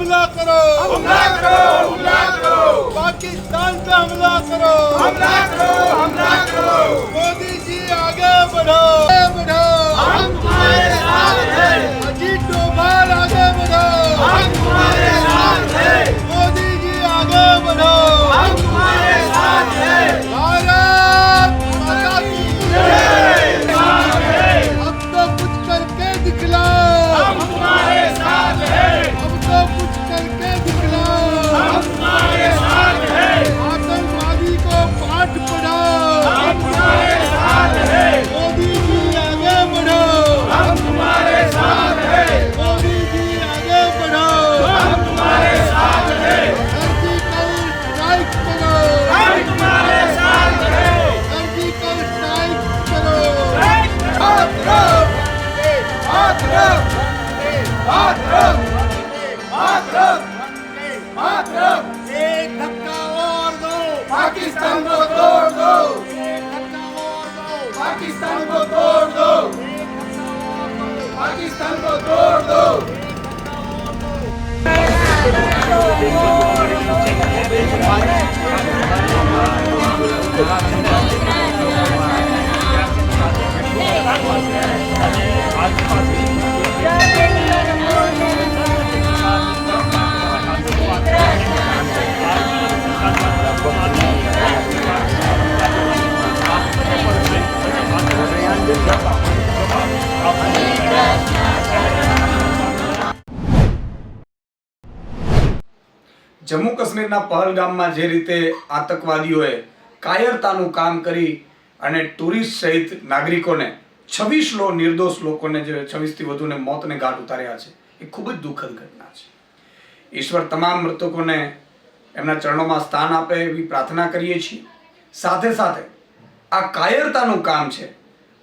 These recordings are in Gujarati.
हमला करो मातरम एक धक्का और दो पाकिस्तान को तोड़ दो एक धक्का और दो पाकिस्तान को तोड़ दो पाकिस्तान को तोड़ दो જમ્મુ કાશ્મીરના પહલગામમાં જે રીતે આતંકવાદીઓએ કાયરતાનું કામ કરી અને ટુરિસ્ટ સહિત નાગરિકોને છવ્વીસ લો નિર્દોષ લોકોને જે છવ્વીસથી વધુને મોતને ઘાટ ઉતાર્યા છે, એ ખૂબ જ દુઃખદ ઘટના છે. ઈશ્વર તમામ મૃતકોને એમના ચરણોમાં સ્થાન આપે એવી પ્રાર્થના કરીએ છીએ. સાથે સાથે આ કાયરતાનું કામ છે,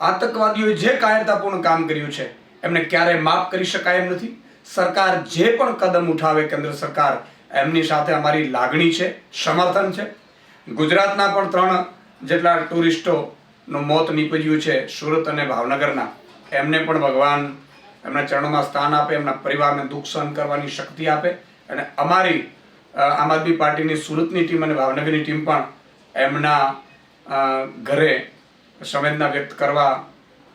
આતંકવાદીઓએ જે કાયરતાપૂર્ણ કામ કર્યું છે, એમને ક્યારેય માફ કરી શકાય એમ નથી. સરકાર જે પણ કદમ ઉઠાવે કેન્દ્ર સરકાર એમની સાથે અમારી લાગણી છે, સમર્થન છે. ગુજરાતના પણ ત્રણ જેટલા ટુરિસ્ટોનું મોત નીપજ્યું છે, સુરત અને ભાવનગરના. એમને પણ ભગવાન એમના ચરણોમાં સ્થાન આપે, એમના પરિવારને દુઃખ સહન કરવાની શક્તિ આપે અને અમારી આમ આદમી પાર્ટીની સુરતની ટીમ અને ભાવનગરની ટીમ પણ એમના ઘરે સંવેદના વ્યક્ત કરવા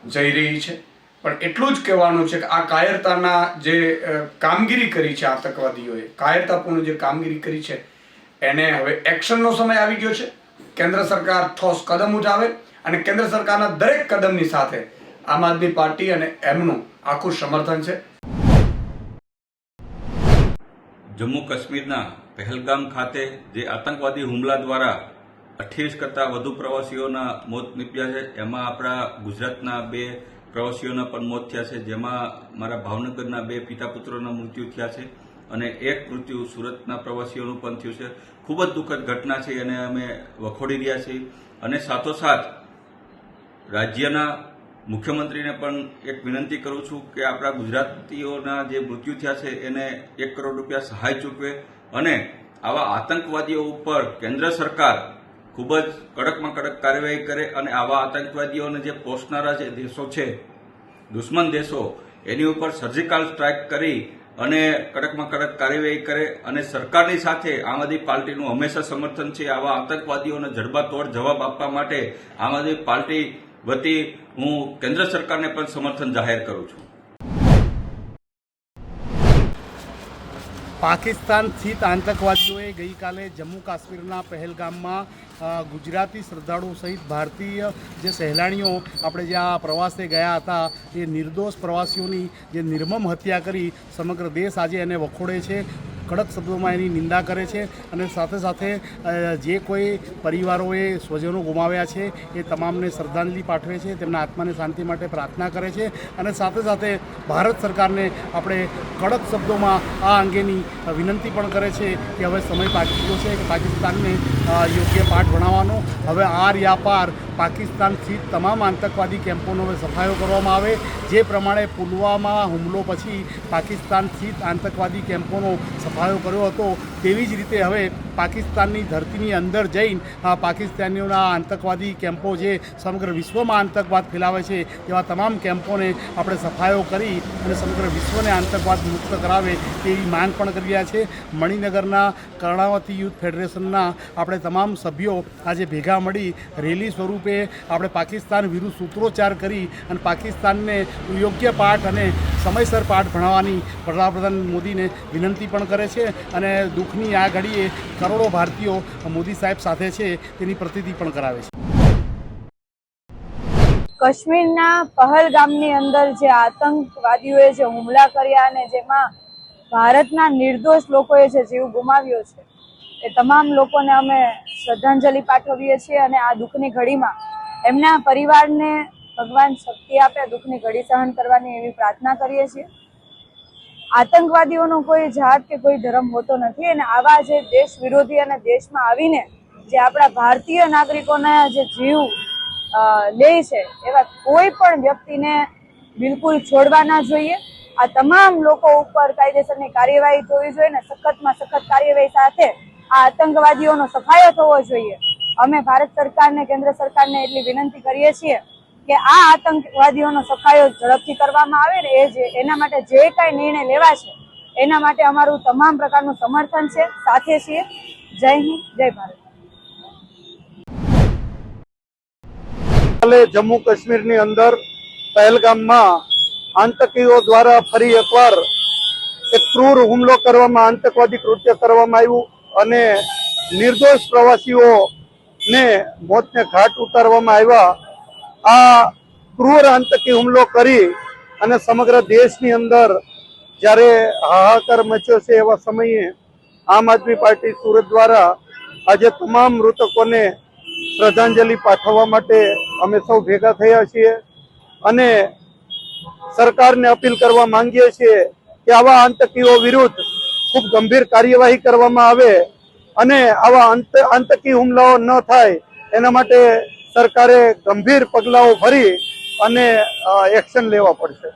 જઈ રહી છે. પણ એટલું જ કહેવાનું છે કે આ કાયરતાના જે કામગીરી કરી છે આતંકવાદીઓએ, કાયરતાપૂર્ણ જે કામગીરી કરી છે, એને હવે એક્શનનો સમય આવી ગયો છે. કેન્દ્ર સરકાર ઠોસ કદમ ઉઠાવે અને કેન્દ્ર સરકારના દરેક કદમની સાથે આમ આદમી પાર્ટી અને એમનું આખું સમર્થન છે. જમ્મુ કાશ્મીરના પહેલગામ ખાતે જે આતંકવાદી હુમલા દ્વારા અઠ્યાવીસ કરતાં વધુ પ્રવાસીઓના મોત નીપજ્યા છે, એમાં આપણા ગુજરાતના બે પ્રવાસીઓના પણ મોત થયા છે. જેમાં મારા ભાવનગરના બે પિતા પુત્રોના મૃત્યુ થયા છે અને એક મૃત્યુ સુરતના પ્રવાસીઓનું પણ થયું છે. ખૂબ જ દુઃખદ ઘટના છે અને અમે વખોડી રહ્યા છીએ. અને સાથોસાથ રાજ્યના મુખ્યમંત્રીને પણ એક વિનંતી કરું છું કે આપણા ગુજરાતીઓના જે મૃત્યુ થયા છે એને એક કરોડ રૂપિયા સહાય ચૂકવે અને આવા આતંકવાદીઓ ઉપર કેન્દ્ર સરકાર ખૂબ જ કડકમાં કડક કાર્યવાહી કરે અને આવા આતંકવાદીઓને જે પોષનારા જે દેશો છે, દુશ્મન દેશો, એની ઉપર સર્જિકલ સ્ટ્રાઇક કરી અને કડકમાં કડક કાર્યવાહી કરે અને સરકારની સાથે આમ આદમી પાર્ટીનું હંમેશા સમર્થન છે આવા આતંકવાદીઓને જડબાતોડ જવાબ આપવા માટે આમ આદમી પાર્ટી વતી હું કેન્દ્ર સરકારને પણ સમર્થન જાહેર કરું છું. પાકિસ્તાન સ્થિત આતંકવાદીઓએ ગઈકાલે જમ્મુ કાશ્મીરના પહેલગામમાં ગુજરાતી શ્રદ્ધાળુઓ સહિત ભારતીય જે સહેલાણીઓ આપણે જે આ પ્રવાસે ગયા હતા, એ નિર્દોષ પ્રવાસીઓની જે નિર્મમ હત્યા કરી સમગ્ર દેશ આજે એને વખોડે છે. કડક શબ્દોમાં એની નિંદા કરે છે અને સાથે સાથે જે કોઈ પરિવારોએ સ્વજનો ગુમાવ્યા છે, એ તમામને શ્રદ્ધાંજલિ પાઠવે છે, તેમના આત્માને શાંતિ માટે પ્રાર્થના કરે છે અને સાથે સાથે ભારત સરકારને આપણે કડક શબ્દોમાં આ અંગેની વિનંતી પણ કરે છે કે હવે સમય પાકી ગયો છે કે પાકિસ્તાનને યોગ્ય પાઠ ભણાવવાનો. હવે આર યા પાર પાકિસ્તાન સ્થિત તમામ આતંકવાદી કેમ્પોનો હવે સફાયો કરવામાં આવે. જે પ્રમાણે પુલવામા હુમલો પછી પાકિસ્તાન સ્થિત આતંકવાદી કેમ્પોનો સફાયો કર્યો હતો, તેવી જ રીતે હવે પાકિસ્તાનની ધરતીની અંદર જઈને પાકિસ્તાનીઓના આતંકવાદી કેમ્પો જે સમગ્ર વિશ્વમાં આતંકવાદ ફેલાવે છે એવા તમામ કેમ્પોને આપણે સફાયો કરી અને સમગ્ર વિશ્વને આતંકવાદ મુક્ત કરાવે તેવી માંગ પણ કરી રહ્યા છે. મણિનગરના કર્ણાવતી યુથ ફેડરેશનના આપણે તમામ સભ્યો આજે ભેગા મળી રેલી સ્વરૂપે આપણે પાકિસ્તાન વિરુદ્ધ સૂત્રોચ્ચાર કરી અને પાકિસ્તાનને યોગ્ય પાઠ અને સમયસર પાઠ ભણાવવાની વડાપ્રધાન મોદીને વિનંતી પણ કરે છે અને દુઃખની આ ઘડીએ કરોડો ભારતીયો મોદી સાહેબ સાથે છે, તેની પ્રતિતિ પણ કરાવે છે. કાશ્મીરના પહલગામની અંદર જે આતંકવાદીઓએ જે હુમલા કર્યા અને જેમાં ભારતના નિર્દોષ લોકોએ જે જીવ ગુમાવ્યો છે, એ તમામ લોકોને અમે શ્રદ્ધાંજલિ પાઠવીએ છીએ અને આ દુઃખની ઘડીમાં એમના પરિવારને ભગવાન શક્તિ આપે દુઃખની ઘડી સહન કરવાની એવી પ્રાર્થના કરીએ છીએ. આતંકવાદીઓનો કોઈ જાત કે કોઈ ધર્મ હોતો નથી અને આવા જે દેશ વિરોધી અને દેશમાં આવીને જે આપણા ભારતીય નાગરિકોના જે જીવ લે છે, એવા કોઈ પણ વ્યક્તિને બિલકુલ છોડવા ના જોઈએ. આ તમામ લોકો ઉપર કાયદેસરની કાર્યવાહી થવી જોઈએ ને સખતમાં સખત કાર્યવાહી સાથે આ આતંકવાદીઓનો સફાયો થવો જોઈએ. અમે ભારત સરકારને, કેન્દ્ર સરકારને એટલી વિનંતી કરીએ છીએ કે આ આતંકવાદીઓનો સફાયો ઝડપથી કરવામાં આવે ને એ એના માટે જે કાંઈ નિર્ણય લેવા છે એના માટે અમારું તમામ પ્રકારનું સમર્થન છે. સાથે છીએ. જય હિન્દ, જય ભારત. જમ્મુ કાશ્મીરની અંદર પહેલગામમાં આતંકીઓ દ્વારા ફરી એકવાર એક ક્રૂર હુમલો કરવામાં, આતંકવાદી કૃત્ય કરવામાં આવ્યું અને નિર્દોષ પ્રવાસીઓને મોતને ઘાટ ઉતારવામાં આવ્યા. આ ક્રૂર આતંકી હુમલો કરી અને સમગ્ર દેશની અંદર જ્યારે હાહાકાર મચ્યો છે એવા સમયે આમ આદમી પાર્ટી સુરત દ્વારા આજે તમામ મૃતકોને શ્રદ્ધાંજલિ પાઠવવા માટે અમે સૌ ભેગા થયા છીએ અને સરકારને અપીલ કરવા માંગીએ છીએ કે આવા આતંકીઓ વિરુદ્ધ ખૂબ ગંભીર કાર્યવાહી કરવામાં આવે અને આવા આંત- આતંકી હુમલાઓ ન થાય એના માટે સરકારે ગંભીર પગલાઓ ભરી અને એક્શન લેવા પડશે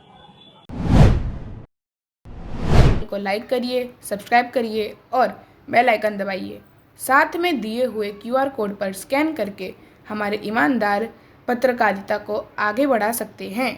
को लाइक करिए सब्सक्राइब करिए और बेल आइकन दबाइए साथ में दिए हुए क्यूआर कोड पर स्कैन करके हमारे ईमानदार पत्रकारिता को आगे बढ़ा सकते हैं